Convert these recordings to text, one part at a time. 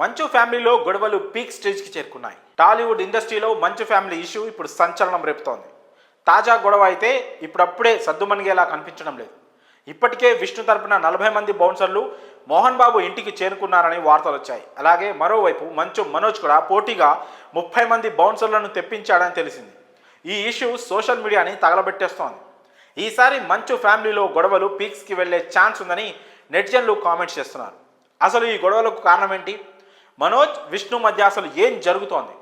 మంచు ఫ్యామిలీలో గొడవలు పీక్ స్టేజ్కి చేరుకున్నాయి. టాలీవుడ్ ఇండస్ట్రీలో మంచు ఫ్యామిలీ ఇష్యూ ఇప్పుడు సంచలనం రేపుతోంది. తాజా గొడవ అయితే ఇప్పుడప్పుడే సద్దుమణిగేలా కనిపించడం లేదు. ఇప్పటికే విష్ణు తరపున నలభై మంది బౌన్సర్లు మోహన్ బాబు ఇంటికి చేరుకున్నారని వార్తలు వచ్చాయి. అలాగే మరోవైపు మంచు మనోజ్ కూడా పోటీగా ముప్పై మంది బౌన్సర్లను తెప్పించాడని తెలిసింది. ఈ ఇష్యూ సోషల్ మీడియాని తగలబెట్టేస్తోంది. ఈసారి మంచు ఫ్యామిలీలో గొడవలు పీక్స్కి వెళ్ళే ఛాన్స్ ఉందని నెటిజన్లు కామెంట్స్ చేస్తున్నారు. అసలు ఈ గొడవలకు కారణం ఏంటి? మనోజ్ విష్ణు మధ్య అసలు ఏం జరుగుతోంది?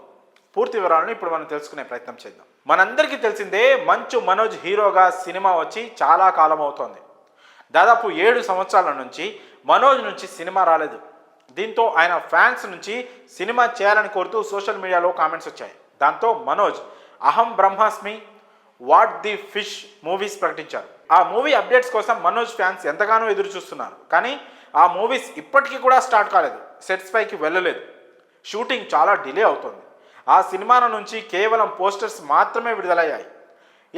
పూర్తి వివరాలను ఇప్పుడు మనం తెలుసుకునే ప్రయత్నం చేద్దాం. మనందరికీ తెలిసిందే మంచు మనోజ్ హీరోగా సినిమా వచ్చి చాలా కాలం అవుతోంది. దాదాపు ఏడు సంవత్సరాల నుంచి మనోజ్ నుంచి సినిమా రాలేదు. దీంతో ఆయన ఫ్యాన్స్ నుంచి సినిమా చేయాలని కోరుతూ సోషల్ మీడియాలో కామెంట్స్ వచ్చాయి. దాంతో మనోజ్ అహం బ్రహ్మాస్మి వాట్ ది ఫిష్ మూవీస్ ప్రకటించారు. ఆ మూవీ అప్డేట్స్ కోసం మనోజ్ ఫ్యాన్స్ ఎంతగానో ఎదురు చూస్తున్నారు కానీ ఆ మూవీస్ ఇప్పటికీ కూడా స్టార్ట్ కాలేదు. సెట్స్ పైకి వెళ్ళలేదు. షూటింగ్ చాలా డిలే అవుతుంది. ఆ సినిమాల నుంచి కేవలం పోస్టర్స్ మాత్రమే విడుదలయ్యాయి.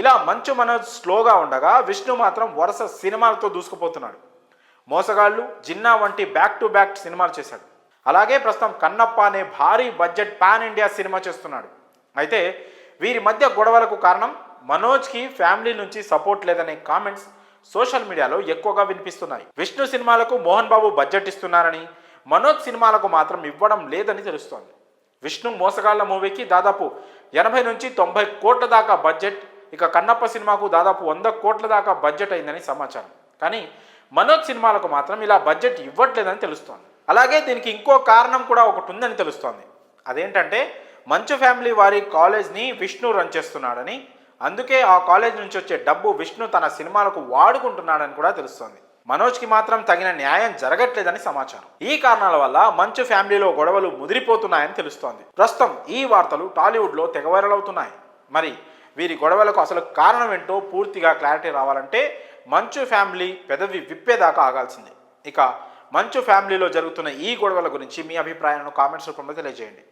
ఇలా మంచు మనోజ్ స్లోగా ఉండగా విష్ణు మాత్రం వరుస సినిమాలతో దూసుకుపోతున్నాడు. మోసగాళ్ళు జిన్నా వంటి బ్యాక్ టు బ్యాక్ సినిమాలు చేశాడు. అలాగే ప్రస్తుతం కన్నప్ప అనే భారీ బడ్జెట్ పాన్ ఇండియా సినిమా చేస్తున్నాడు. అయితే వీరి మధ్య గొడవలకు కారణం మనోజ్కి ఫ్యామిలీ నుంచి సపోర్ట్ లేదనే కామెంట్స్ సోషల్ మీడియాలో ఎక్కువగా వినిపిస్తున్నాయి. విష్ణు సినిమాలకు మోహన్ బాబు బడ్జెట్ ఇస్తున్నారని మనోజ్ సినిమాలకు మాత్రం ఇవ్వడం లేదని తెలుస్తోంది. విష్ణు మోసగాళ్ళ మూవీకి దాదాపు ఎనభై నుంచి తొంభై కోట్ల దాకా బడ్జెట్ ఇక కన్నప్ప సినిమాకు దాదాపు వంద కోట్ల దాకా బడ్జెట్ అయిందని సమాచారం. కానీ మనోజ్ సినిమాలకు మాత్రం ఇలా బడ్జెట్ ఇవ్వట్లేదని తెలుస్తోంది. అలాగే దీనికి ఇంకో కారణం కూడా ఒకటి ఉందని తెలుస్తోంది. అదేంటంటే మంచు ఫ్యామిలీ వారి కాలేజ్ని విష్ణు రన్ చేస్తున్నాడని అందుకే ఆ కాలేజ్ నుంచి వచ్చే డబ్బు విష్ణు తన సినిమాలకు వాడుకుంటున్నాడని కూడా తెలుస్తోంది. మనోజ్కి మాత్రం తగిన న్యాయం జరగట్లేదని సమాచారం. ఈ కారణాల వల్ల మంచు ఫ్యామిలీలో గొడవలు ముదిరిపోతున్నాయని తెలుస్తోంది. ప్రస్తుతం ఈ వార్తలు టాలీవుడ్లో తెగ అవుతున్నాయి. మరి వీరి గొడవలకు అసలు కారణం ఏంటో పూర్తిగా క్లారిటీ రావాలంటే మంచు ఫ్యామిలీ పెదవి విప్పేదాకా ఆగాల్సిందే. ఇక మంచు ఫ్యామిలీలో జరుగుతున్న ఈ గొడవల గురించి మీ అభిప్రాయాలను కామెంట్స్ రూపంలో తెలియజేయండి.